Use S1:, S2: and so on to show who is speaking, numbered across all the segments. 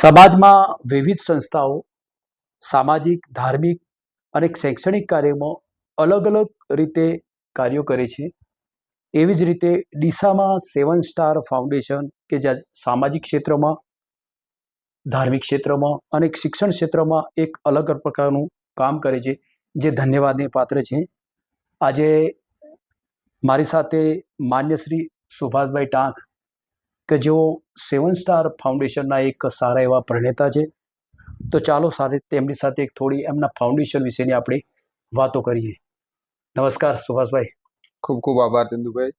S1: સમાજમાં વિવિધ સંસ્થાઓ, સામાજિક, ધાર્મિક અને શૈક્ષણિક કાર્યમાં અલગ અલગ રીતે કાર્યો કરે છે. એવી જ રીતે ડીસામાં સેવન સ્ટાર ફાઉન્ડેશન કે જ્યાં સામાજિક ક્ષેત્રમાં, ધાર્મિક ક્ષેત્રમાં અને શિક્ષણ ક્ષેત્રમાં એક અલગ પ્રકારનું કામ કરે છે, જે ધન્યવાદને પાત્ર છે. આજે મારી સાથે માન્ય શ્રી સુભાષભાઈ ટાંક કે જેઓ સેવન સ્ટાર ફાઉન્ડેશનના એક સારા એવા પ્રણેતા છે. તો ચાલો સાથે તેમની સાથે એક થોડી એમના ફાઉન્ડેશન વિશેની આપણે વાતો કરીએ. નમસ્કાર સુભાષભાઈ.
S2: ખૂબ ખૂબ આભાર ચંદુભાઈ.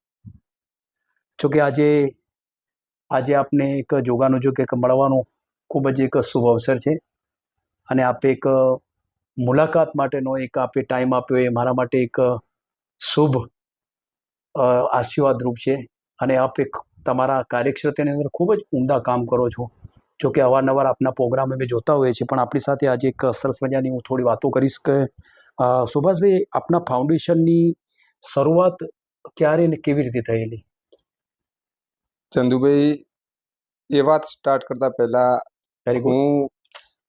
S1: જોકે આજે આજે આપને એક જોગાનું જો કે મળવાનો ખૂબ જ એક શુભ અવસર છે. અને આપે એક મુલાકાત માટેનો એક આપે ટાઈમ આપ્યો એ મારા માટે એક શુભ આશીર્વાદરૂપ છે. અને આપ એક તમારા કાર્યક્ષેત્રની અંદર ખૂબ જ ઉમદા કામ કરો છો. જો કે અવારનવાર આપના પ્રોગ્રામ અમે જોતા હોઈએ છીએ પણ આપણી સાથે આજે એક સરસ મજાની હું થોડી વાતો કરીશ કે સુભાષભાઈ આપના ફાઉન્ડેશનની શરૂઆત ક્યારે અને કેવી રીતે થયેલી?
S2: ચંદુભાઈ એ વાત સ્ટાર્ટ કરતા પહેલા હું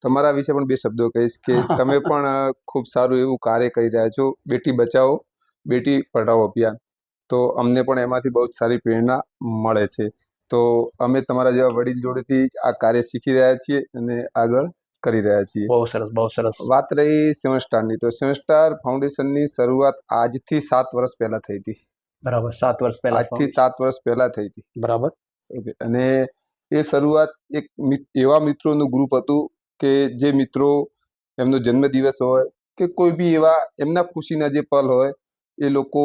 S2: તમારા વિશે પણ બે શબ્દો કહીશ કે તમે પણ ખૂબ સારું એવું કાર્ય કરી રહ્યા છો. બેટી બચાવો બેટી પઢાઓ અભિયાન. તો અમને પણ એમાંથી બહુ જ સારી પ્રેરણા મળે છે. તો અમે તમારા જેવા વડીલ જોડેથી આ કાર્ય શીખી રહ્યા છીએ અને આગળ કરી રહ્યા છીએ.
S1: બહુ સરસ બહુ સરસ.
S2: વાત રહી સેવન સ્ટારની તો સેવન સ્ટાર ફાઉન્ડેશનની શરૂઆત આજથી સાત વર્ષ પહેલા થઈ હતી.
S1: બરાબર સાત વર્ષ પહેલા
S2: આજથી સાત વર્ષ પહેલા થઈ હતી.
S1: બરાબર.
S2: ઓકે અને એ શરૂઆત એક એવા મિત્રોનું ગ્રુપ હતું કે જે મિત્રો એમનો જન્મદિવસ હોય કે કોઈ બી એવા એમના ખુશીના જે પલ હોય એ લોકો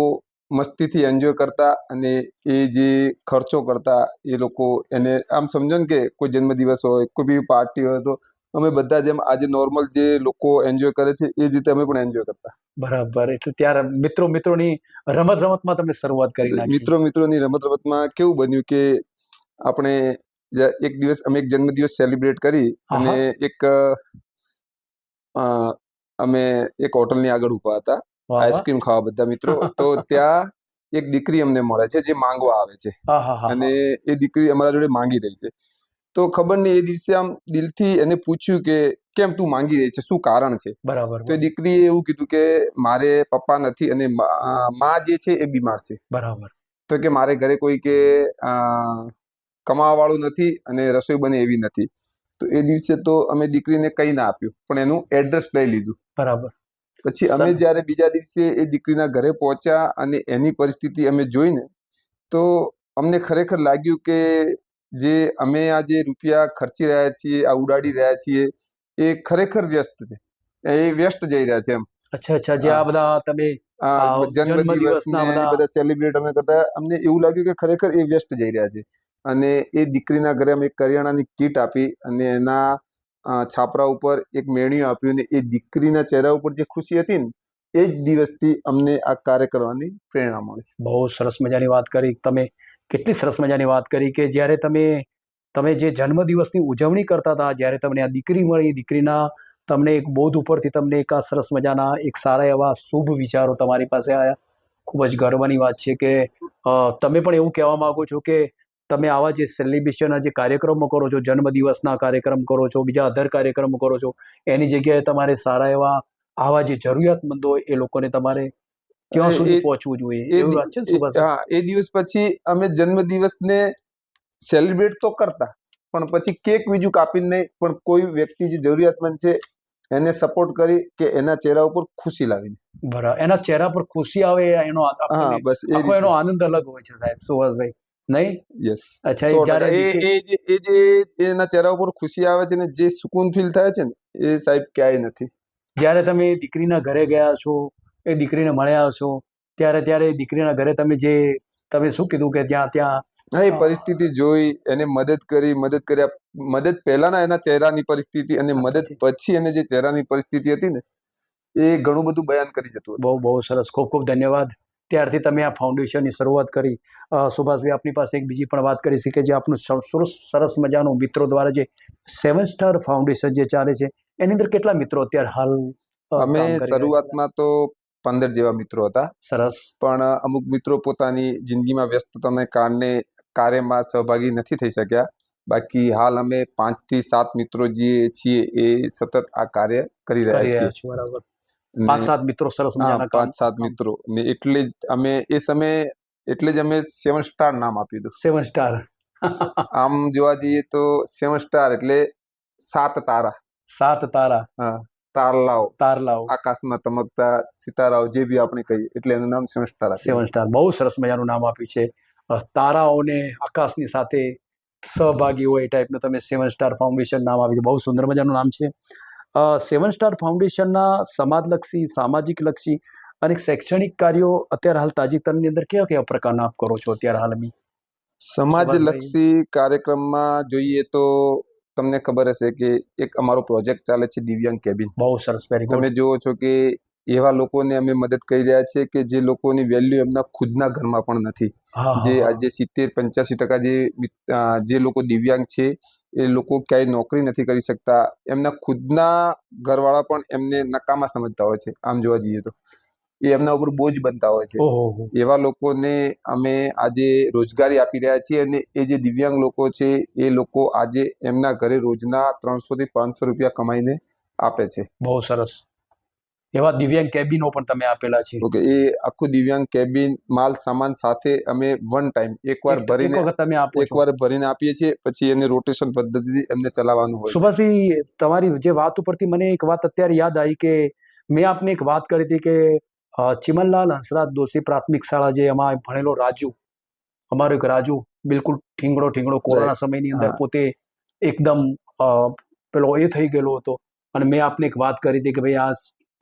S2: મસ્તીથી એન્જોય કરતા અને એ જે ખર્ચો કરતા એ લોકો એને આમ સમજો ને કે કોઈ જન્મદિવસ હોય કોઈ બી પાર્ટી હોય તો અમે બધા જેમ આજે નોર્મલ જે લોકો એન્જોય કરે છે એ જ રીતે અમે પણ એન્જોય કરતા.
S1: બરાબર. એટલે ત્યારે મિત્રો મિત્રોની રમત રમતમાં તમે શરૂઆત કરી
S2: મિત્રો મિત્રોની રમત રમતમાં કેવું બન્યું કે આપણે એક દિવસ અમે એક જન્મદિવસ સેલિબ્રેટ કરી અને એક અમે એક હોટલની આગળ ઊભા હતા. આઈસ્ક્રીમ ખાવા બધા મિત્રો. તો ત્યાં એક દીકરી અમને મળે છે જે માંગવા આવે છે. અને એ દીકરી અમારા જોડે માંગી રહી છે. તો ખબર નહીં એ દિવસે આમ દિલથી એને પૂછ્યું કે કેમ તું માંગી રહી છે? શું કારણ છે?
S1: બરાબર
S2: તો એ દીકરીએ એવું કીધું કે મારે પપ્પા નથી અને મા જે છે એ બીમાર છે.
S1: બરાબર.
S2: તો કે મારે ઘરે કોઈ કે અ, કમાવાવાળું નથી અને રસોઈ બને એવી નથી. તો એ દિવસે તો અમે દીકરીને કંઈ ના આપ્યું પણ એનું એડ્રેસ લઈ લીધું.
S1: બરાબર.
S2: પછી અમે. જ્યારે બીજા દિવસે એ દીકરીના ઘરે પહોંચ્યા અને એની પરિસ્થિતિ અમે જોઈને તો અમને ખરેખર લાગ્યું કે જે અમે આ જે રૂપિયા ખર્ચી રહ્યા છીએ આ ઉડાડી રહ્યા છીએ એ ખરેખર વ્યસ્ત છે. એ વ્યસ્ત જઈ રહ્યા છે એમ.
S1: અચ્છા અચ્છા જે આ બધા તમે બધા-
S2: સેલિબ્રેટ અમે કરતા અમને એવું લાગ્યું કે ખરેખર એ વ્યસ્ત જઈ રહ્યા છે. અને એ દીકરીના ઘરે અમે કરિયાણાની કીટ આપી અને એના છાપરા ઉપર એક મેણિયું આપ્યું અને એ દીકરીના ચહેરા ઉપર જે ખુશી હતી ને, એ જ દિવસથી અમને આ કાર્ય કરવાની પ્રેરણા મળી.
S1: બહુ સરસ મજાની વાત કરી. તમે કેટલી સરસ મજાની વાત કરી કે જ્યારે તમે તમે જે જન્મદિવસની ઉજવણી કરતા હતા, જ્યારે તમને આ દીકરી મળી, દીકરીના તમને એક બોધ ઉપરથી તમને એક આ સરસ મજાના એક સારા એવા શુભ વિચારો તમારી પાસે આવ્યા ખૂબ જ ગર્વની વાત છે કે તમે પણ એવું કહેવા માગો છો કે તમે આવા જે સેલિબ્રેશનના જે કાર્યક્રમો કરો છો જન્મદિવસના કાર્યક્રમ કરો છો બીજા અધર કાર્યક્રમો કરો છો એની જગ્યાએ તમારે સારા એવા આવા જે જરૂરિયાતમંદો હોય એ લોકોને તમારે ક્યાં સુધી પહોંચવું જોઈએ? વાત છે
S2: હા એ દિવસ પછી અમે જન્મદિવસને સેલિબ્રેટ તો કરતા પણ પછી કેક બીજું કાપીને નહીં પણ કોઈ વ્યક્તિ જે જરૂરિયાતમંદ છે એને સપોર્ટ કરી કે એના ચહેરા ઉપર ખુશી લાવીને.
S1: બરાબર એના ચહેરા પર ખુશી આવે એનો
S2: હા બસ
S1: એનો આનંદ અલગ હોય છે સાહેબ સુભાષભાઈ. નહીં?
S2: યસ
S1: અચ્છા જ્યારે
S2: એ એ જે એના ચહેરા ઉપર ખુશી આવે છે ને જે સુકૂન ફીલ થાય છે ને એ સાહેબ ક્યાંય નથી.
S1: જ્યારે તમે દીકરીના ઘરે ગયા છો એ દીકરીને મળ્યા છો ત્યારે ત્યારે દીકરીના ઘરે તમે જે તમે શું કીધું કે ત્યાં ત્યાં
S2: હા એ પરિસ્થિતિ જોઈ એને મદદ કરી મદદ કર્યા મદદ પહેલાના એના ચહેરાની પરિસ્થિતિ અને મદદ
S1: પછી.
S2: પછી એને જે ચહેરાની પરિસ્થિતિ હતી ને એ ઘણું બધું બયાન કરી જતું
S1: બહુ બહુ સરસ. ખૂબ ખૂબ ધન્યવાદ. ત્યારથી તમે આ ફાઉન્ડેશનની શરૂઆત કરી. સુભાષભાઈ આપની પાસે એક બીજી પણ વાત કરી કે જે આપનું સરસ મજાનું મિત્રો દ્વારા જે સેવન સ્ટાર ફાઉન્ડેશન જે ચાલે છે એની અંદર કેટલા મિત્રો અત્યારે હાલ
S2: અમે? શરૂઆતમાં તો પંદર જેવા મિત્રો હતા.
S1: સરસ.
S2: પણ અમુક મિત્રો પોતાની જિંદગીમાં વ્યસ્તતાને કારણે કાર્યમાં સહભાગી નથી થઈ શક્યા. બાકી હાલ અમે પાંચથી સાત મિત્રો જે છીએ એ સતત આ કાર્ય કરી રહ્યા છીએ
S1: બરાબર. પાંચ સાત મિત્રો સરસ મજાના
S2: પાંચ સાત મિત્રો. ને એટલે જ અમે એ સમયે એટલે જ અમે સેવન સ્ટાર નામ આપ્યું હતું.
S1: સેવન સ્ટાર
S2: આમ જોવા જઈએ તો સેવન સ્ટાર એટલે સાત તારા.
S1: સાત તારા.
S2: હા તારલાઓ.
S1: તારલાઓ.
S2: આકાશમાં તમકતા સિતારાઓ જે બી આપણે કહીએ એટલે એનું નામ સેવન સ્ટાર
S1: સેવન સ્ટાર બહુ સરસ મજાનું નામ આપ્યું છે. તારાઓને આકાશની સાથે સહભાગી હોય એ ટાઈપનું તમે સેવન સ્ટાર ફાઉન્ડેશન નામ આપ્યું છે. બહુ સુંદર મજાનું નામ છે. સેવન સ્ટાર ફાઉન્ડેશનના સમાજલક્ષી સામાજિક લક્ષી અને શૈક્ષણિક કાર્યો અત્યારે હાલ તાજેતરની અંદર કેવા કેવા પ્રકારના આપ કરો છો અત્યારે હાલની
S2: સમાજલક્ષી કાર્યક્રમમાં જોઈએ તો તમને ખબર હશે કે એક અમારો પ્રોજેક્ટ ચાલે છે દિવ્યાંગ કેબિન.
S1: બહુ સરસ
S2: તમે જુઓ છો કે એવા લોકોને અમે મદદ કરી રહ્યા છીએ કે જે લોકોની વેલ્યુ એમના ખુદના ઘરમાં પણ નથી. જે આજે સિત્તેર પંચ્યાસી ટકા જે જે લોકો દિવ્યાંગ છે એ લોકો ક્યાંય નોકરી નથી કરી શકતા. એમના ખુદના ઘરવાળા પણ એમને નકામા સમજતા હોય છે. આમ જોવા જઈએ તો. એ એમના ઉપર બોજ બનતા હોય છે. એવા લોકોને અમે આજે રોજગારી આપી રહ્યા છીએ અને એ જે દિવ્યાંગ લોકો છે એ લોકો આજે એમના ઘરે રોજના ત્રણસો થી પાંચસો રૂપિયા કમાઈને આપે છે.
S1: બહુ સરસ. એવા દિવ્યાંગ કેબિનો પણ તમે આપેલા છે.
S2: ઓકે એ આખું દિવ્યાંગ કેબિન માલ સામાન સાથે અમે વન ટાઈમ એકવાર
S1: એક- એક
S2: ભરીને
S1: તમે આપો
S2: એકવાર ભરીને આપીએ છીએ પછી એને રોટેશન પદ્ધતિથી એમને ચલાવવાનું હોય.
S1: સુભાષભાઈ તમારી જે વાત ઉપરથી મને એક વાત અત્યારે યાદ આવી કે મેં આપને એક વાત કરી હતી કે ચિમનલાલ હંસરાજ દોશી પ્રાથમિક શાળા જે એમાં ભણેલો રાજુ અમારો એક રાજુ બિલકુલ ઠીંગડો ઠીંગડો કોરોના સમયની અંદર પોતે એકદમ પેલો એ થઈ ગયેલો હતો. અને મેં આપને એક વાત કરી હતી કે ભાઈ આ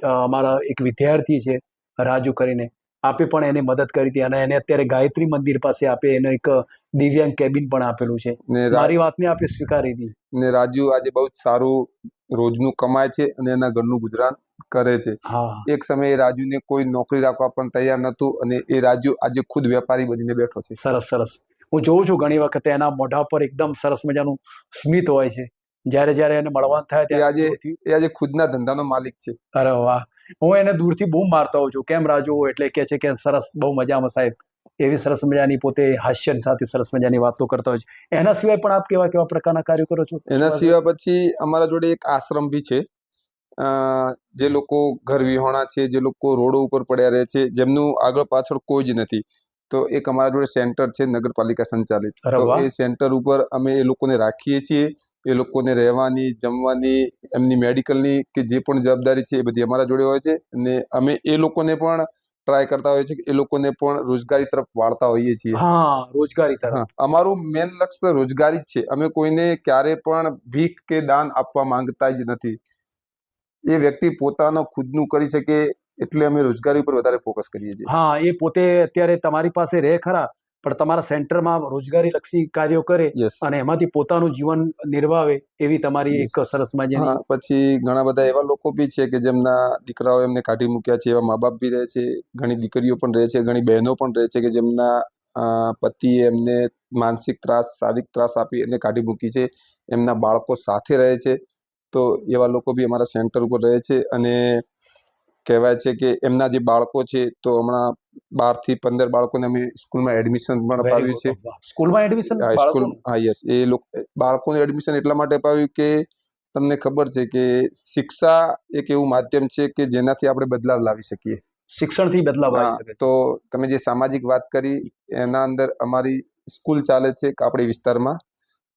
S1: અમારા એક વિદ્યાર્થી છે રાજુ કરીને. આપે પણ એને મદદ કરી હતી અને એને અત્યારે ગાયત્રી મંદિર પાસે આપે એને એક દિવ્યાંગ કેબિન પણ આપેલું છે. મારી વાતને આપે સ્વીકારી હતી.
S2: ને રાજુ આજે બહુ જ સારું રોજનું કમાય છે અને એના ઘરનું ગુજરાન કરે છે.
S1: હા.
S2: એક સમયે રાજુને કોઈ નોકરી રાખવા પણ તૈયાર નહોતું અને એ રાજુ આજે ખુદ વેપારી બનીને બેઠો છે.
S1: સરસ સરસ. હું જોઉં છું ઘણી વખતે એના મોઢા પર એકદમ સરસ મજાનું સ્મિત હોય છે. જ્યારે જ્યારે એને મળવાનું થાય ત્યારે
S2: આજે એ આજે ખુદના ધંધાનો માલિક છે.
S1: અરે વાહ. હું એને દૂરથી બહુ મારતો હોઉં છું. કેમ રાજુ? એટલે કે છે કે સરસ બહુ મજામાં સાહેબ. એવી સરસ મજાની પોતે હાસ્ય સાથે સરસ મજાની વાતો કરતા હોય છે. એના સિવાય પણ આપ કેવા કેવા પ્રકારના કાર્યો કરો છો?
S2: એના સિવાય પછી અમારા જોડે એક આશ્રમ બી છે. અ, જે લોકો ઘર વિહોણા છે જે લોકો રોડો ઉપર પડ્યા રહે છે જેમનું આગળ પાછળ કોઈ જ નથી. તો એક અમારા જોડે સેન્ટર છે નગરપાલિકા સંચાલિત. તો એ સેન્ટર ઉપર અમે એ લોકોને રાખીએ છીએ. એ લોકોને રહેવાની જમવાની એમની મેડિકલની કે જે પણ જવાબદારી છે એ બધી અમારા જોડે હોય છે. અને અમે એ લોકોને પણ ટ્રાય કરતા હોઈએ છીએ કે એ લોકોને પણ રોજગારી તરફ વાળતા હોઈએ છીએ.
S1: હા રોજગારી તરફ.
S2: અમારું મેન લક્ષ્ય રોજગારી જ છે. અમે કોઈને ક્યારે પણ ભીખ કે દાન આપવા માંગતા જ નથી. એ વ્યક્તિ પોતાનો ખુદનું કરી શકે એટલે અમે રોજગારી ઉપર વધારે ફોકસ કરીએ છીએ.
S1: હા એ પોતે અત્યારે તમારી પાસે રહે ખરા પણ તમારા સેન્ટરમાં રોજગારી લક્ષી કાર્યો કરે અને એમાંથી પોતાનું જીવન નિર્વાહે એવી તમારી. એક સરસ મજાની
S2: હા પછી ઘણા બધા એવા લોકો બી છે કે જેમના દીકરાઓ એમને કાઢી મૂક્યા છે એવા મા બાપ બી રહે છે ઘણી દીકરીઓ પણ રહે છે ઘણી બહેનો પણ રહે છે કે જેમના પતિ એમને માનસિક ત્રાસ શારીરિક ત્રાસ આપી એને કાઢી મૂકી છે એમના બાળકો સાથે રહે છે. તો એવા લોકો બી અમારા સેન્ટર ઉપર રહે છે અને કહેવાય છે કે એમના જે બાળકો છે તો હમણાં બારથી પંદર બાળકોને અમે સ્કૂલમાં એડમિશન પણ અપાવ્યું છે.
S1: સ્કૂલમાં એડમિશન
S2: હા સ્કૂલ હા યસ એ લોકો બાળકોને એડમિશન એટલા માટે અપાવ્યું કે તમને ખબર છે કે શિક્ષા એક એવું માધ્યમ છે કે જેનાથી આપણે બદલાવ લાવી શકીએ.
S1: શિક્ષણથી બદલાવ
S2: તો તમે જે સામાજિક વાત કરી એના અંદર અમારી સ્કૂલ ચાલે છે કાપડી વિસ્તારમાં.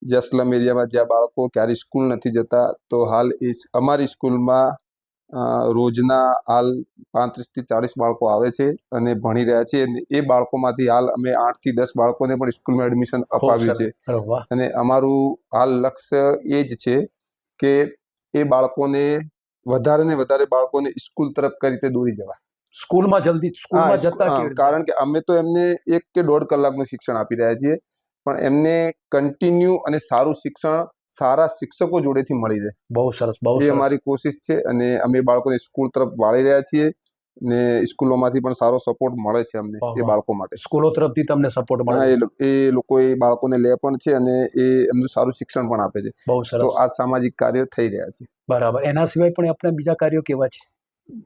S2: જે અસ્લમ એરિયામાં જ્યાં બાળકો ક્યારેય સ્કૂલ નથી જતા તો હાલ એ અમારી સ્કૂલમાં રોજના હાલ પાંત્રીસથી ચાલીસ બાળકો આવે છે અને ભણી રહ્યા છે એ બાળકોમાંથી હાલ અમે આઠથી દસ બાળકોને પણ સ્કૂલમાં એડમિશન અપાવ્યું છે. અને અમારું હાલ લક્ષ્ય એ જ છે કે એ બાળકોને વધારે ને વધારે બાળકોને સ્કૂલ તરફ કઈ રીતે દોરી જવા
S1: સ્કૂલમાં જલ્દી સ્કૂલમાં જતા?
S2: કારણ કે અમે તો એમને એક કે દોઢ કલાકનું શિક્ષણ આપી રહ્યા છીએ પણ એમને કન્ટિન્યુ અને સારું શિક્ષણ સારા શિક્ષકો જોડેથી મળી રહે.
S1: બહુ સરસ બહુ
S2: એ અમારી કોશિશ છે અને અમે બાળકોને સ્કૂલ તરફ વાળી રહ્યા છીએ ને સ્કૂલોમાંથી પણ સારો સપોર્ટ મળે છે અમને એ બાળકો માટે.
S1: સ્કૂલો તરફથી તમને સપોર્ટ મળે.
S2: એ લોકો એ બાળકોને લે પણ છે અને એ એમનું સારું શિક્ષણ પણ આપે છે.
S1: બહુ
S2: તો આ સામાજિક કાર્યો થઈ રહ્યા છે.
S1: બરાબર. એના સિવાય પણ આપણે બીજા કાર્યો કેવા છે?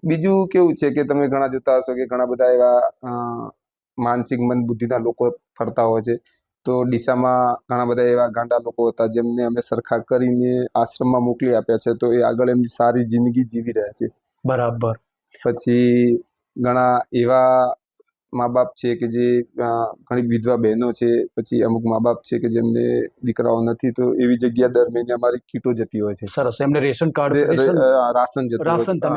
S2: બીજું કેવું છે કે તમે ઘણા જોતા હશો કે ઘણા બધા એવા માનસિક મંદ બુદ્ધિના લોકો ફરતા હોય છે. તો ડીસામાં ઘણા બધા એવા ગાંડા લોકો હતા જેમને અમે સરખા કરીને આશ્રમમાં મોકલી આપ્યા છે. તો એ આગળ એમની સારી જિંદગી જીવી રહ્યા છે.
S1: બરાબર.
S2: પછી ઘણા એવા મા બાપ છે કે જે ઘણી વિધવા બહેનો છે પછી અમુક મા બાપ છે કે જેમને દીકરાઓ નથી તો એવી જગ્યા દર મહિને અમારી કીટો જતી હોય છે.
S1: સરસ. એમને રેશન કાર્ડ રેશન
S2: જતું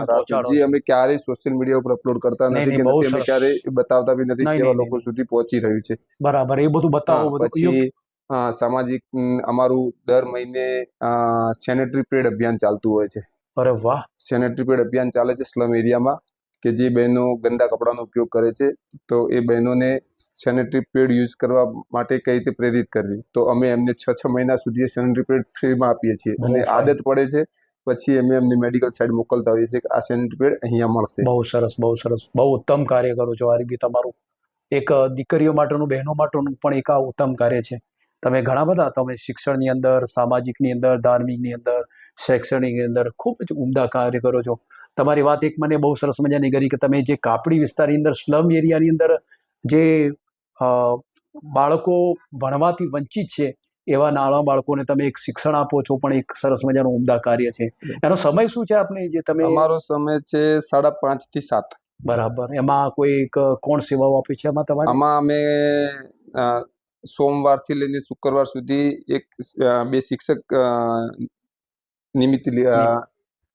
S1: રાશન
S2: જે અમે ક્યારેય સોશિયલ મીડિયા ઉપર અપલોડ કરતા નથી કે અમે. ક્યારેય બતાવતા બી નથી કેવા લોકો સુધી પહોંચી રહ્યું છે.
S1: બરાબર. એ બધું બતાવો
S2: પછી સામાજિક અમારું દર મહિને સેનેટરી પેડ અભિયાન ચાલતું હોય છે.
S1: અરે વાહ!
S2: સેનેટરી પેડ અભિયાન ચાલે છે સ્લમ એરિયામાં કે જે બહેનો ગંદા કપડાનો ઉપયોગ કરે છે તો એ બહેનોને સેનેટરી પેડ યુઝ કરવા માટે કઈ રીતે પ્રેરિત કરવી? તો અમે એમને છ છ મહિના સુધી સેનેટરી પેડ ફ્રીમાં આપીએ છીએ. અને આદત પડે છે પછી અમે એમની મેડિકલ સાઈડ મોકલતા હોઈએ છીએ કે આ સેનેટરી પેડ અહીંયા મળશે.
S1: બહુ સરસ બહુ સરસ. બહુ ઉત્તમ કાર્ય કરો છો આરબી તમારું. એક દીકરીઓ માટેનું બહેનો માટેનું પણ એક આ ઉત્તમ કાર્ય છે. તમે ઘણા બધા તમે શિક્ષણની અંદર સામાજિકની અંદર ધાર્મિકની અંદર શૈક્ષણિકની અંદર ખૂબ જ ઉમદા કાર્ય કરો છો. તમારી વાત એક મને બહુ સરસ મજાની કરી કે તમે જે કાપડી વિસ્તારની અંદર સ્લમ એરિયાની અંદર જે બાળકો ભણવાથી વંચિત છે એવા નાના બાળકોને તમે એક શિક્ષણ આપો છો પણ એક સરસ મજાનું ઉમદા કાર્ય છે. એનો સમય શું છે આપણે જે તમે
S2: અમારો સમય છે સાડા પાંચથી સાત.
S1: બરાબર. એમાં કોઈ એક કોણ સેવાઓ આપી છે એમાં તમારે?
S2: આમાં અમે સોમવારથી લઈને શુક્રવાર સુધી એક બે શિક્ષક નિમિત્ત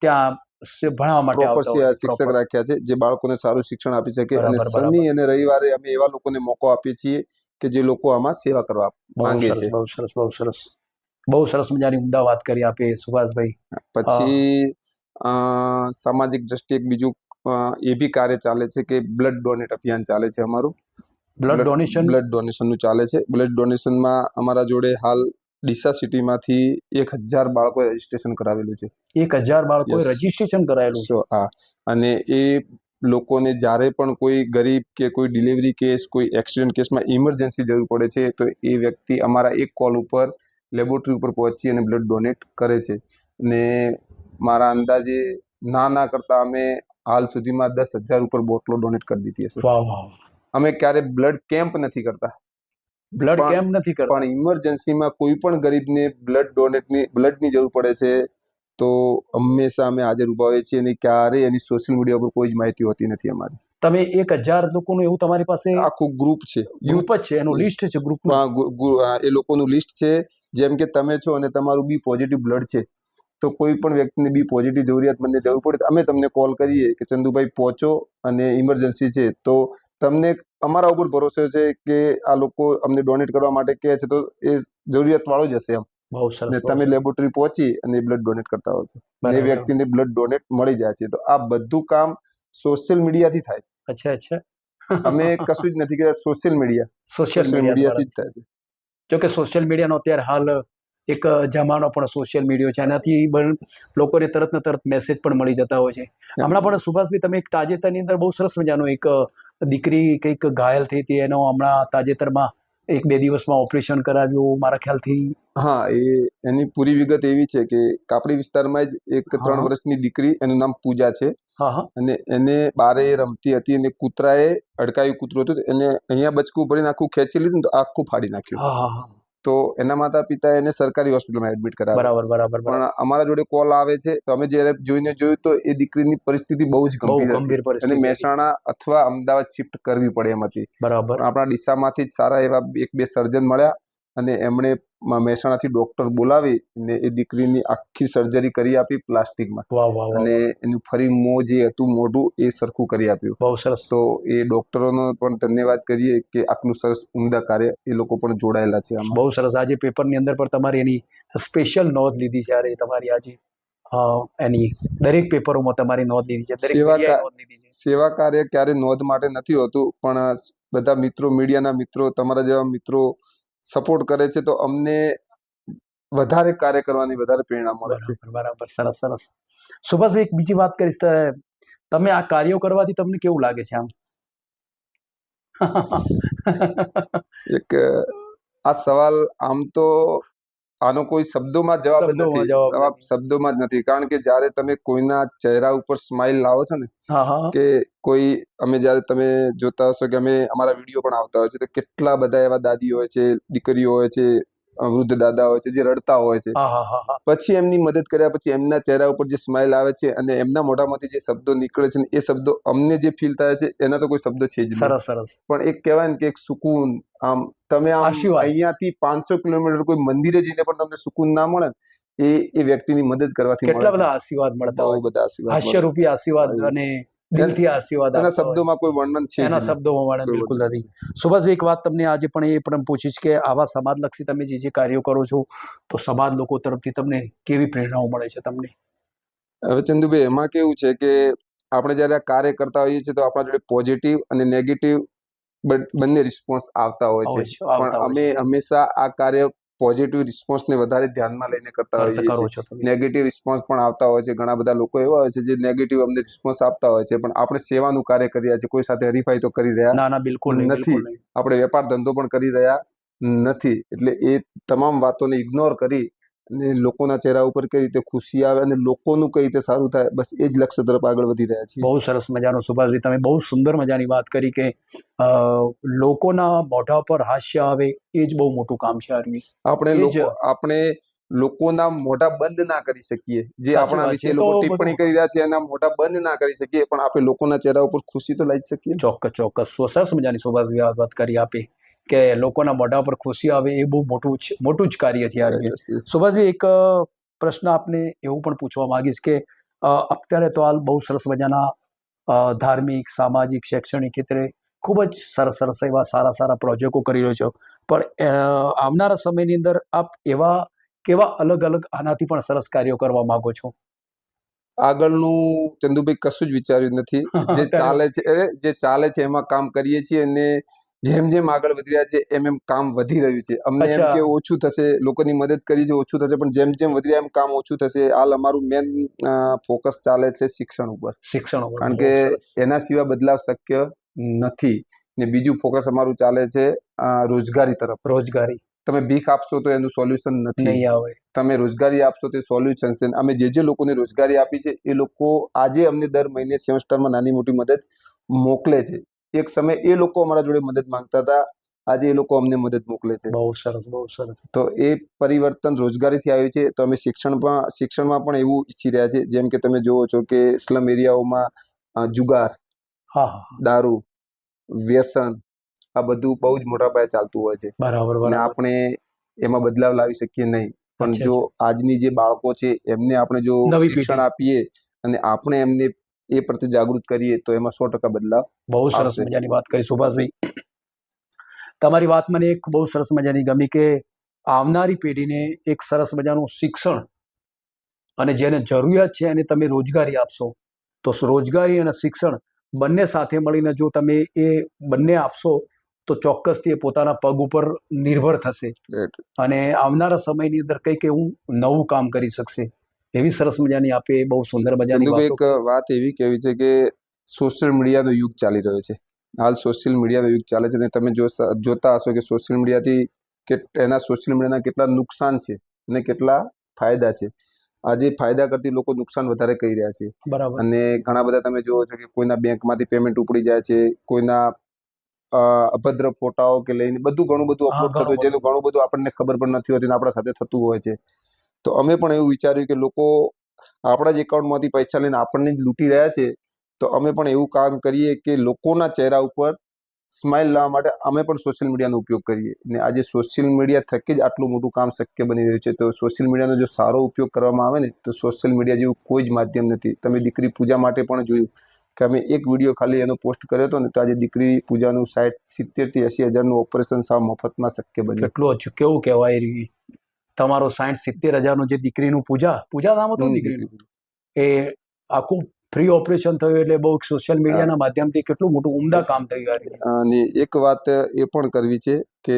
S1: ત્યાં માટે
S2: પ્રોપર શિક્ષક રાખ્યા છે જે બાળકોને સારું શિક્ષણ આપી શકે અને. શનિ અને રવિવારે અમે એવા લોકોને મોકો આપીએ છીએ કે જે લોકો આમાં સેવા કરવા માંગે છે.
S1: બહુ સરસ બહુ સરસ. બહુ સરસ મજાની ઉમદા વાત કરી આપે સુભાષભાઈ.
S2: પછી સામાજિક દ્રષ્ટિએ એક બીજું એ બી કાર્ય ચાલે છે કે બ્લડ ડોનેટ અભિયાન ચાલે છે અમારું.
S1: Blood donation?
S2: બ્લડ ડોનેશનનું ચાલે છે. બ્લડ ડોનેશનમાં અમારા જોડે હાલ ડીસા સિટીમાંથી એક હજાર બાળકોએ રજીસ્ટ્રેશન કરાવેલું છે.
S1: એક હજાર બાળકોએ. રજીસ્ટ્રેશન કરાવેલું છે.
S2: હા. અને એ લોકોને જ્યારે પણ કોઈ ગરીબ કે કોઈ ડિલિવરી કેસ કોઈ એક્સિડન્ટ કેસમાં ઇમરજન્સી જરૂર પડે છે તો એ વ્યક્તિ અમારા એક કોલ ઉપર લેબોરેટરી ઉપર પહોંચી અને બ્લડ ડોનેટ કરે છે. અને મારા અંદાજે ના ના કરતાં અમે હાલ સુધીમાં દસ હજાર ઉપર બોટલો ડોનેટ કરી દીધી હશે. અમે ક્યારે બ્લડ કેમ્પ નથી કરતા.
S1: બ્લડ કેમ નથી કરતા?
S2: પણ ઇમરજન્સીમાં કોઈ પણ ગરીબને બ્લડ ડોનેટની બ્લડની જરૂર પડે છે તો હંમેશા અમે હાજર ઊભા હોઈએ છીએ અને ક્યારેય એની સોશિયલ મીડિયા ઉપર કોઈ જ માહિતી હોતી નથી અમારી.
S1: તમે એક હજાર લોકોનું એવું તમારી પાસે
S2: આખું ગ્રુપ છે.
S1: ગ્રુપ જ છે એનું લિસ્ટ છે ગ્રુપનું
S2: આ ગુ- ગુ- એ લોકોનું લિસ્ટ છે જેમ કે તમે છો અને તમારું બી પોઝિટિવ બ્લડ છે. તો કોઈ પણ વ્યક્તિને બી પોઝિટિવ જરૂરિયાતમંદને જરૂર પડે તો અમે તમને કોલ કરીએ કે ચંદુભાઈ પહોંચો અને ઇમરજન્સી છે. તો તમને અમારા ઉપર ભરોસો છે કે આ લોકો અમને ડોનેટ કરવા માટે કહે છે તો એ જરૂરિયાતવાળો જ હશે એમ.
S1: બહુ સરસ
S2: તમે લેબોરેટરી પહોંચી અને બ્લડ ડોનેટ કરતા હો છો. એ વ્યક્તિને બ્લડ ડોનેટ મળી જાય છે. તો આ બધું કામ સોશિયલ મીડિયાથી થાય છે.
S1: અચ્છા અચ્છા.
S2: અમે કશું જ નથી કર્યા સોશિયલ મીડિયા
S1: સોશિયલ
S2: સોશિયલ મીડિયાથી જ થાય છે.
S1: જોકે સોશિયલ મીડિયાનો અત્યારે હાલ એક જમાનો પણ સોશિયલ મીડિયો છે. એનાથી પણ લોકોને તરત ને તરત મેસેજ પણ મળી જતા હોય છે. હમણાં પણ સુભાષભાઈ તમે એક તાજેતરની અંદર બહુ સરસ મજાનો એક દીકરી કંઈક ઘાયલ થઈ હતી. એનો હમણાં તાજેતરમાં એક બે દિવસમાં ઓપરેશન કરાવ્યું મારા ખ્યાલથી.
S2: હા એ એની પૂરી વિગત એવી છે કે કાપડી વિસ્તારમાં જ એક ત્રણ વર્ષની દીકરી એનું નામ પૂજા છે. અને એને બારે રમતી હતી. અને કૂતરાએ અડકાયું કૂતરું હતું. એને અહીંયા બચકું ભરીને આખું ખેંચી લીધું તો આખું ફાડી નાખ્યું. તો એના માતા પિતા એને સરકારી હોસ્પિટલમાં એડમિટ કરાવ્યા.
S1: બરાબર બરાબર
S2: પણ અમારા જોડે કોલ આવે છે તો અમે જ્યારે જોઈને જોયું તો એ દીકરીની પરિસ્થિતિ બહુ જ ગંભીર હતી. અને મહેસાણા અથવા અમદાવાદ શિફ્ટ કરવી પડે એમ હતી
S1: બરાબર
S2: આપણા ડીસામાંથી જ સારા એવા એક બે સર્જન મળ્યા અને એમણે મ- મહેસાણાથી ડોક્ટર બોલાવી ને એ દીકરીની આખી સર્જરી કરી આપી પ્લાસ્ટિકમાં. અને એનું ફરી મો જે હતું મોઢું એ સરખું કરી આપ્યું.
S1: બહુ સરસ.
S2: તો એ ડોક્ટરોનો પણ ધન્યવાદ કરીએ કે આટલું સરસ ઉમદા કાર્ય એ લોકો પણ જોડાયેલા છે
S1: બહુ સરસ. આજે પેપરની અંદર પણ તમારી એની સ્પેશિયલ નોંધ લીધી છે. અરે તમારી આજે એની દરેક પેપરોમાં તમારી નોંધ લીધી છે.
S2: સેવા સેવા કાર્ય ક્યારે નોંધ માટે નથી હોતું પણ બધા મિત્રો મીડિયાના મિત્રો તમારા જેવા મિત્રો સપોર્ટ કરે છે તો અમને વધારે કાર્ય કરવાની વધારે પ્રેરણા મળે છે.
S1: બરાબર સરસ સરસ. સુભાષભાઈ એક બીજી વાત કરીશ તમે આ કાર્યો કરવાથી તમને કેવું લાગે છે આમ?
S2: એક આ સવાલ આમ તો આનો કોઈ શબ્દોમાં જવાબ નથી.
S1: જવાબ
S2: શબ્દોમાં જ નથી. કારણ કે જ્યારે તમે કોઈના ચહેરા ઉપર સ્માઇલ લાવો છો ને કે કોઈ અમે જ્યારે તમે જોતા હશો કે અમે અમારા વીડિયો પણ આવતા હોય છે તો કેટલા બધા એવા દાદી હોય છે દીકરીઓ હોય છે વૃદ્ધ દાદા હોય છે જે રડતા હોય છે. પછી એમની મદદ કર્યા પછી એમના ચહેરા ઉપર જે સ્માઇલ આવે છે અને એમના મોઢામાંથી જે શબ્દો નીકળે છે એ શબ્દો અમને જે ફીલ થાય છે એના તો કોઈ શબ્દ છે જ
S1: સરસ સરસ.
S2: પણ એક કહેવાય ને કે એક સુકૂન આમ તમે આમ. અહીંયાથી પાંચસો કિલોમીટર કોઈ મંદિરે જઈને પણ તમને સુકૂન ના મળે એ એ વ્યક્તિની મદદ કરવાથી
S1: કેટલા બધા આશીર્વાદ મળતા હોય.
S2: બધા આશીર્વાદ
S1: હાસ્યરૂપી આશીર્વાદ અને દિલથી આશીર્વાદ
S2: એના શબ્દોમાં કોઈ વર્ણન છે
S1: એના. શબ્દોમાં વાળા બિલકુલ નથી. સુભાષભાઈ એક વાત તમને આજે પણ એ પણ પૂછીશ કે આવા સમાજલક્ષી તમે જે જે કાર્યો કરો છો તો સમાજ લોકો તરફથી તમને કેવી પ્રેરણાઓ મળે છે તમને?
S2: હવે ચંદુભાઈ એમાં કેવું છે કે આપણે જ્યારે આ કાર્ય કરતા હોઈએ છીએ તો આપણા જોડે પોઝિટિવ અને નેગેટિવ બંને રિસ્પોન્સ આવતા હોય છે. પણ અમે હંમેશા આ કાર્ય પોઝિટિવ રિસ્પોન્સને વધારે ધ્યાનમાં લઈને કરતા હોઈએ છીએ. નેગેટિવ રિસ્પોન્સ પણ આવતા હોય છે. ઘણા બધા લોકો એવા હોય છે જે નેગેટિવ અમને રિસ્પોન્સ આપતા હોય છે. પણ આપણે સેવાનું કાર્ય કરી રહ્યા છીએ. કોઈ સાથે હરીફાઈ તો કરી રહ્યા
S1: ના ના બિલકુલ
S2: નથી. આપણે વેપાર ધંધો પણ કરી રહ્યા નથી. એટલે એ તમામ વાતોને ઇગ્નોર કરી અને લોકોના ચહેરા ઉપર કઈ રીતે ખુશી આવે અને લોકોનું કઈ રીતે સારું થાય બસ એ જ લક્ષ્ય તરફ આગળ વધી રહ્યા છીએ.
S1: બહુ સરસ મજાનો સુભાષભાઈ તમે બહુ સુંદર મજાની વાત કરી કે લોકોના મોઢા પર હાસ્ય આવે એ જ બહુ મોટું કામ છે આરવી
S2: આપણે લોકો આપણે લોકોના મોઢા બંધ ના કરી શકીએ. જે આપણા વિશે લોકો ટિપ્પણી કરી રહ્યા છે એના મોઢા બંધ ના કરી શકીએ પણ આપણે લોકોના ચહેરા ઉપર ખુશી તો લઈ જ શકીએ
S1: ચોક્કસ ચોક્કસ. સરસ મજાની સુભાષભાઈ વાત કરી આપી. કે લોકોના મોઢા પર ખુશી આવે એ બહુ મોટું મોટું જ કાર્ય છે આરવી સુભાષભાઈ એક પ્રશ્ન આપને એવું પણ પૂછવા માંગીશ કે અત્યારે તો હાલ બહુ સરસ મજાના ધાર્મિક સામાજિક શૈક્ષણિક ક્ષેત્રે ખૂબ જ સરસ સરસ એવા સારા સારા પ્રોજેક્ટો કરી રહ્યો છો. પણ આવનારા સમયની અંદર આપ એવા કેવા અલગ અલગ આનાથી પણ સરસ કાર્યો કરવા માંગો છો?
S2: આગળનું ચંદુભાઈ કશું જ વિચાર્યું નથી. જે ચાલે છે જે ચાલે છે એમાં કામ કરીએ છીએ અને જેમ જેમ આગળ વધી રહ્યા છે એમ એમ કામ વધી રહ્યું છે. અમને એમ કે ઓછું થશે લોકોની મદદ કરી છે ઓછું થશે પણ જેમ જેમ વધી રહ્યા એમ કામ ઓછું થશે. હાલ અમારું મેન ફોકસ ચાલે છે શિક્ષણ ઉપર.
S1: શિક્ષણ ઉપર.
S2: કારણ કે એના સિવાય બદલાવ શક્ય નથી. ને બીજું ફોકસ અમારું ચાલે છે રોજગારી તરફ.
S1: રોજગારી.
S2: તમે ભીખ આપશો તો એનું સોલ્યુશન નથી.
S1: આવે.
S2: તમે રોજગારી આપશો તે સોલ્યુશન છે. અમે જે જે લોકોને રોજગારી આપી છે એ લોકો આજે અમને દર મહિને સેમેસ્ટરમાં નાની મોટી મદદ મોકલે છે. એક સમય એ લોકો અમારા જોડે મદદ માંગતા હતા. આજે એ લોકો અમને મદદ મોકલે છે.
S1: બહુ સરસ બહુ સરસ.
S2: તો એ પરિવર્તન રોજગારીથી આવ્યું છે. તો અમે શિક્ષણમાં શિક્ષણમાં પણ એવું ઈચ્છી રહ્યા છે. જેમ કે તમે જોવો છો કે સ્લમ એરિયાઓમાં જુગાર. દારૂ વ્યસન આ બધું બહુ જ મોટા પાયે ચાલતું હોય છે.
S1: બરાબર
S2: અને આપણે એમાં બદલાવ લાવી શકીએ નહીં. પણ જો આજની જે બાળકો છે એમને આપણે જો શિક્ષણ આપીએ અને આપણે એમને એ પ્રત્યે જાગૃત કરીએ તો એમાં સો ટકા બદલાવ
S1: બહુ સરસ મજાની વાત કરી સુભાષભાઈ. તમારી વાત મને એક બહુ સરસ મજાની ગમી કે આવનારી પેઢીને એક સરસ મજાનું શિક્ષણ અને જેને જરૂરિયાત છે એને તમે રોજગારી આપશો. તો રોજગારી અને શિક્ષણ બંને સાથે મળીને જો તમે એ બંને આપશો તો ચોક્કસથી એ પોતાના પગ ઉપર નિર્ભર થશે. અને આવનારા સમયની અંદર કંઈક એવું નવું કામ કરી શકશે. એવી સરસ મજાની આપે બહુ સુંદર મજાની
S2: એક વાત એવી કહેવી છે કે સોશિયલ મીડિયાનો યુગ ચાલી રહ્યો છે. હાલ સોશિયલ મીડિયાનો યુગ ચાલે છે અને તમે જોતા હશો કે સોશિયલ મીડિયાથી કે એના સોશિયલ મીડિયાના કેટલા નુકસાન છે અને કેટલા ફાયદા છે. આજે ફાયદા કરતી લોકો નુકસાન વધારે કરી રહ્યા છે.
S1: બરાબર.
S2: અને ઘણા બધા તમે જોવો છો કે કોઈના બેંકમાંથી પેમેન્ટ ઉપડી જાય છે કોઈના અભદ્ર ફોટાઓ કે લઈને બધું ઘણું બધું અપલોડ થતું હોય જેનું ઘણું બધું આપણને ખબર પણ નથી હોતી આપણા સાથે થતું હોય છે. તો અમે પણ એવું વિચાર્યું કે લોકો આપણા જ એકાઉન્ટમાંથી પૈસા લઈને આપણને જ લૂંટી રહ્યા છે, તો અમે પણ એવું કામ કરીએ કે લોકોના ચહેરા ઉપર સ્માઇલ લાવવા માટે અમે પણ સોશિયલ મીડિયાનો ઉપયોગ કરીએ. ને આજે સોશિયલ મીડિયા થકી જ આટલું મોટું કામ શક્ય બની રહ્યું છે. તો સોશિયલ મીડિયાનો જો સારો ઉપયોગ કરવામાં આવે ને, તો સોશિયલ મીડિયા જેવું કોઈ જ માધ્યમ નથી. તમે દીકરી પૂજા માટે પણ જોયું કે અમે એક વીડિયો ખાલી એનો પોસ્ટ કર્યો હતો ને, તો આજે દીકરી પૂજાનું સાઠ સિત્તેરથી એંસી હજારનું ઓપરેશન સાવ મફતમાં શક્ય બન્યું.
S1: કેટલું હજુ કેવું કહેવાય તમારો સાઠ સિત્તેર હજારનું જે દીકરીનું પૂજા પૂજા નામ હતું દીકરીનું? એ આખું ફ્રી ઓપરેશન થયું એટલે બહુ સોશિયલ મીડિયાના માધ્યમથી કેટલું મોટું ઉમદા કામ થયું યાર
S2: અને એક વાત એ પણ કરવી છે કે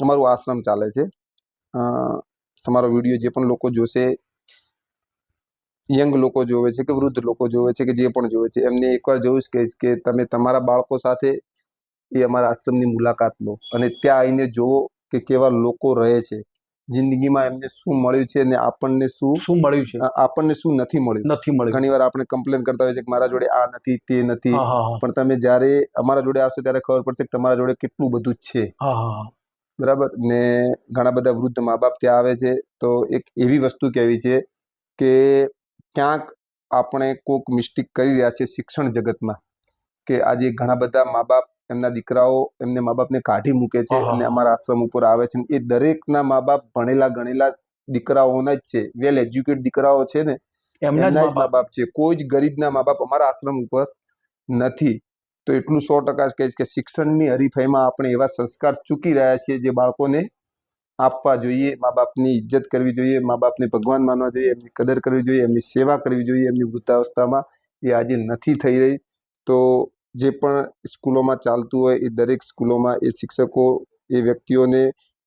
S2: અમારું આશ્રમ ચાલે છે. તમારો વીડિયો જે પણ લોકો જોશે યંગ લોકો જોવે છે કે વૃદ્ધ લોકો જોવે છે કે જે પણ જોવે છે એમને એકવાર જોઈશ કહીશ કે તમે તમારા બાળકો સાથે એ અમારા આશ્રમની મુલાકાત લો અને ત્યાં આવીને જુઓ કે કેવા લોકો રહે છે. જિંદગીમાં એમને શું મળ્યું છે અને આપણને શું
S1: શું મળ્યું છે?
S2: આપણને શું નથી મળ્યું?
S1: નથી મળ્યું.
S2: ઘણી વાર આપણે કમ્પ્લેન કરતા હોય છે કે મારા જોડે આ નથી તે નથી. પણ તમે જ્યારે અમારા જોડે આવશો ત્યારે ખબર પડશે કે તમારા જોડે કેટલું બધું છે. બરાબર? ને ઘણા બધા વૃદ્ધ મા બાપ ત્યાં આવે છે. તો એક એવી વસ્તુ કહેવી છે કે ક્યાંક આપણે કોક મિસ્ટેક કરી રહ્યા છે શિક્ષણ જગતમાં કે આજે ઘણા બધા મા બાપ એમના દીકરાઓ એમને મા બાપને કાઢી મૂકે છે અને અમારા આશ્રમ ઉપર આવે છે. એ દરેકના મા બાપ ભણેલા ગણેલા દીકરાઓના જ છે. વેલ એજ્યુકેટ દીકરાઓ છે ને
S1: એમના જ મા બાપ
S2: છે. કોઈ જ ગરીબના મા બાપ અમારા આશ્રમ ઉપર નથી. તો એટલું સો ટકા જ કહીશ કે શિક્ષણની હરીફાઈમાં આપણે એવા સંસ્કાર ચૂકી રહ્યા છીએ જે બાળકોને આપવા જોઈએ મા બાપની ઇજ્જત કરવી જોઈએ મા બાપને ભગવાન માનવા જોઈએ એમની કદર કરવી જોઈએ એમની સેવા કરવી જોઈએ એમની વૃદ્ધાવસ્થામાં એ આજે નથી થઈ રહી. તો જે પણ સ્કૂલોમાં ચાલતું હોય એ દરેક સ્કૂલોમાં એ શિક્ષકો એ વ્યક્તિઓને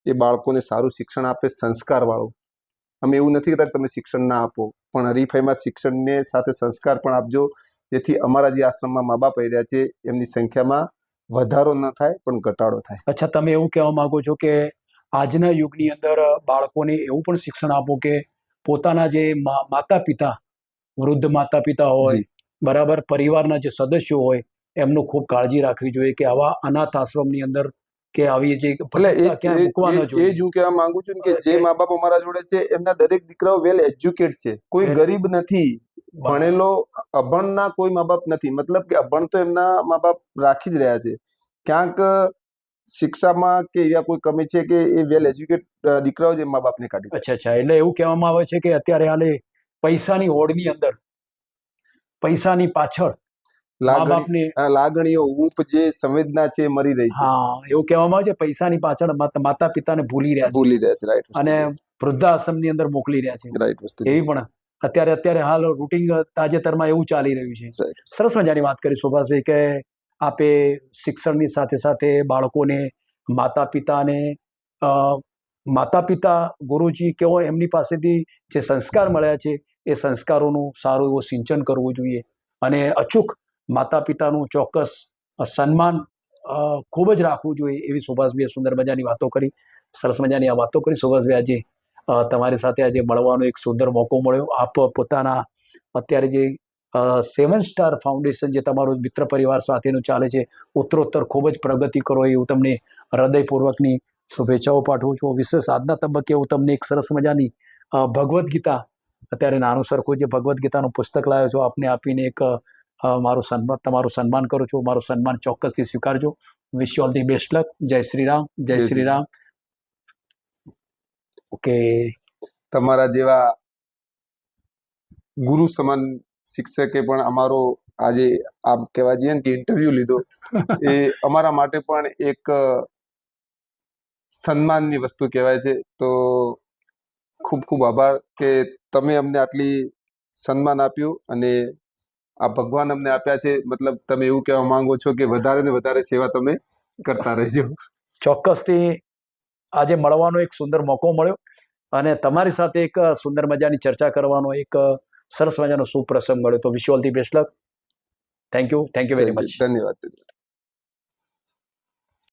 S2: એ બાળકોને સારું શિક્ષણ આપે સંસ્કારવાળું. અમે એવું નથી કહેતા કે તમે શિક્ષણ ના આપો પણ હરીફાઈમાં શિક્ષણને સાથે સંસ્કાર પણ આપજો. જેથી અમારા જે આશ્રમમાં મા બાપ રહી રહ્યા છે એમની સંખ્યામાં વધારો ન થાય પણ ઘટાડો થાય.
S1: અચ્છા તમે એવું કહેવા માગો છો કે આજના યુગની અંદર બાળકોને એવું પણ શિક્ષણ આપો કે પોતાના જે માતા પિતા વૃદ્ધ માતા પિતા હોય બરાબર પરિવારના જે સદસ્યો હોય એમનું ખૂબ કાળજી રાખવી જોઈએ કે આવા અનાથ આશ્રમની અંદર કે આવી જે
S2: ભલે એ
S1: ક્યાંય ન
S2: જ હું કહેવા માંગુ છું કે જે મા બાપ અમારા જોડે છે એમના દરેક દીકરાઓ વેલ એજ્યુકેટ છે. કોઈ ગરીબ નથી. ભણેલો અભણના કોઈ મા બાપ નથી. મતલબ કે અભણ તો એમના મા બાપ રાખી જ રહ્યા છે. ક્યાંક શિક્ષામાં કે એવા કોઈ કમી છે કે એ વેલ એજ્યુકેટ દીકરાઓ જે મા બાપને કાઢી
S1: અચ્છા અચ્છા. એટલે એવું કહેવામાં આવે છે કે અત્યારે હાલે પૈસાની હોડની અંદર પૈસાની પાછળ
S2: લાગણીઓ ઊંપ જે સંવેદના છે મરી રહી છે.
S1: હા એવું કહેવામાં આવે છે પૈસાની પાછળ માતા- પિતાને ભૂલી રહ્યા છે.
S2: ભૂલી રહ્યા છે રાઈટ
S1: અને વૃદ્ધાશ્રમની અંદર મોકલી રહ્યા છે.
S2: રાઈટ વસ્તુ
S1: એવી પણ અત્યારે અત્યારે હાલ રૂટિંગ તાજેતરમાં એવું ચાલી રહ્યું છે. સરસ મજાની વાત કરી સુભાષભાઈ કે આપે શિક્ષણની સાથે સાથે બાળકોને માતા પિતાને માતા પિતા ગુરુજી કેવો એમની પાસેથી જે સંસ્કાર મળ્યા છે એ સંસ્કારોનું સારું એવું સિંચન કરવું જોઈએ. અને અચૂક માતા પિતાનું ચોક્કસ સન્માન ખૂબ જ રાખવું જોઈએ એવી સુભાષભાઈએ સુંદર મજાની વાતો કરી. સરસ મજાની આ વાતો કરી. સુભાષભાઈ, આજે તમારી સાથે આજે મળવાનો એક સુંદર મોકો મળ્યો. આપ પોતાના અત્યારે જે સેવન સ્ટાર ફાઉન્ડેશન જે તમારું મિત્ર પરિવાર સાથેનું ચાલે છે, ઉત્તરોત્તર ખૂબ જ પ્રગતિ કરો એવું તમને હૃદયપૂર્વકની શુભેચ્છાઓ પાઠવું છું. વિશેષ આજના તબક્કે હું તમને એક સરસ મજાની ભગવદ્ ગીતા, અત્યારે નાનું સરખું જે ભગવદ્ ગીતાનું પુસ્તક લાવ્યો છું, આપને આપીને એક મારું સન્માન તમારું સન્માન કરું છું. મારું સન્માન ચોક્કસથી સ્વીકારજો. Wish all the best luck જય શ્રી રામ જય શ્રી રામ. ઓકે.
S2: તમારા જેવા ગુરુ સમાન શિક્ષકે પણ અમારો આજે આમ કહેવા જઈએ ને કે ઇન્ટરવ્યુ લીધો. એ અમારા માટે પણ એક સન્માનની વસ્તુ કહેવાય છે. તો ખૂબ ખૂબ આભાર કે તમે અમને આટલી સન્માન આપ્યું અને આ ભગવાન અમને આપ્યા છે. મતલબ તમે એવું કહેવા માંગો છો કે વધારે ને વધારે સેવા તમે કરતા રહેજો.
S1: ચોક્કસથી આજે મળવાનો એક સુંદર મોકો મળ્યો અને તમારી સાથે એક સુંદર મજાની ચર્ચા કરવાનો એક સરસ મજાનો સુપ્રસંગ મળ્યો. તો wish all the best luck thank you thank you very much
S2: ધન્યવાદ.